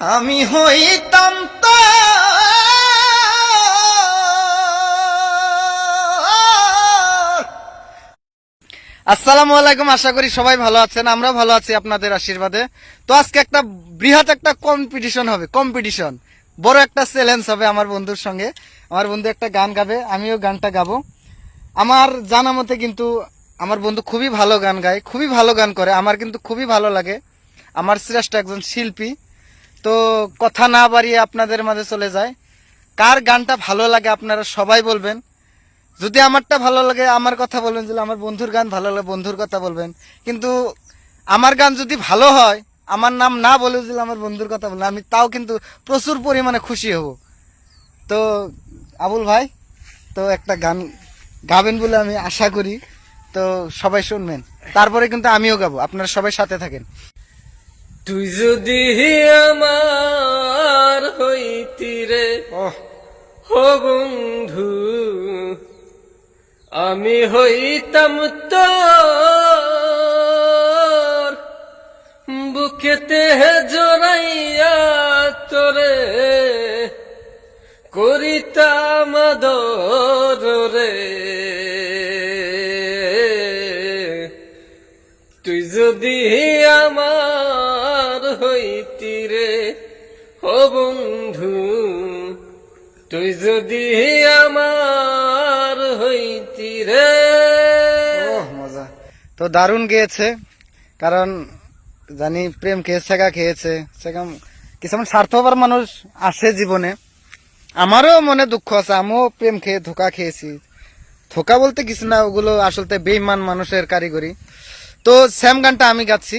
আমি হইতাম। আসসালামু আলাইকুম, আশা করি সবাই ভালো আছেন আমরা ভালো আছি আপনাদের আশীর্বাদে। তো আজকে একটা বৃহৎ একটা কম্পিটিশন হবে কম্পিটিশন বড় একটা চ্যালেঞ্জ হবে আমার বন্ধুর সঙ্গে। আমার বন্ধু একটা গান গাবে, আমিও গানটা গাবো। আমার জানা মতে কিন্তু আমার বন্ধু খুবই ভালো গান গায়, খুবই ভালো গান করে, আমার কিন্তু খুবই ভালো লাগে। আমার শ্রেষ্ঠ একজন শিল্পী। তো কথা না বাড়িয়ে আপনাদের মাঝে চলে যায়। কার গানটা ভালো লাগে আপনারা সবাই বলবেন। যদি আমারটা ভালো লাগে, আমার কথা বলবেন, যদি আমার বন্ধুর গান ভালো লাগে, বন্ধুর কথা বলবেন। কিন্তু আমার গান যদি ভালো হয়, আমার নাম না বলে যদি আমার বন্ধুর কথা বলবেন আমি তাও কিন্তু প্রচুর পরিমাণে খুশি হব। তো আবুল ভাই, তো একটা গান গাবেন বলে আমি আশা করি। তো সবাই শুনবেন। তারপরে কিন্তু আমিও গাবো। আপনারা সবাই সাথে থাকেন। তুই যদি আমার হইতি রে হো বন্ধু আমি হইতাম তোর বুকেতে জড়াইয়া তোরে করিতাম রে। তুই যদি রে ও বন্ধু, তুই যদি আমার হইতি রে। মজা। তো দারুণ গেয়েছে, কারণ জানি প্রেম খেয়ে শেখা খেয়েছে। সেরকম কিছু স্বার্থপর মানুষ আসে জীবনে। আমারও মনে দুঃখ আছে, আমিও প্রেম খেয়ে ধোকা খেয়েছি। ধোকা বলতে কিছু না, ওগুলো আসলে বেইমান মানুষের কারিগরি। তো স্যাম গানটা আমি গাচ্ছি।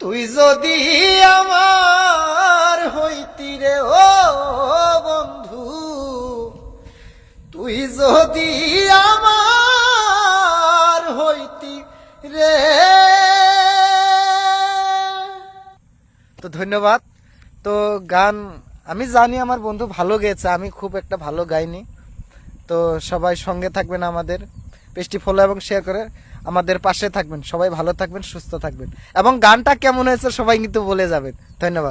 তুই যদি আমার হইতি রে, ও বন্ধু, তুই যদি আমার হইতি রে। তো ধন্যবাদ। তো গান, আমি জানি আমার বন্ধু ভালো গেয়েছে, আমি খুব একটা ভালো গাইনি। তো সবাই সঙ্গে থাকবেন আমাদের। পেজটি ফলো এবং শেয়ার করে আমাদের পাশে থাকবেন, সবাই ভালো থাকবেন, সুস্থ থাকবেন। এবং গানটা কেমন হয়েছে সবাই কিন্তু বলে যাবেন। ধন্যবাদ।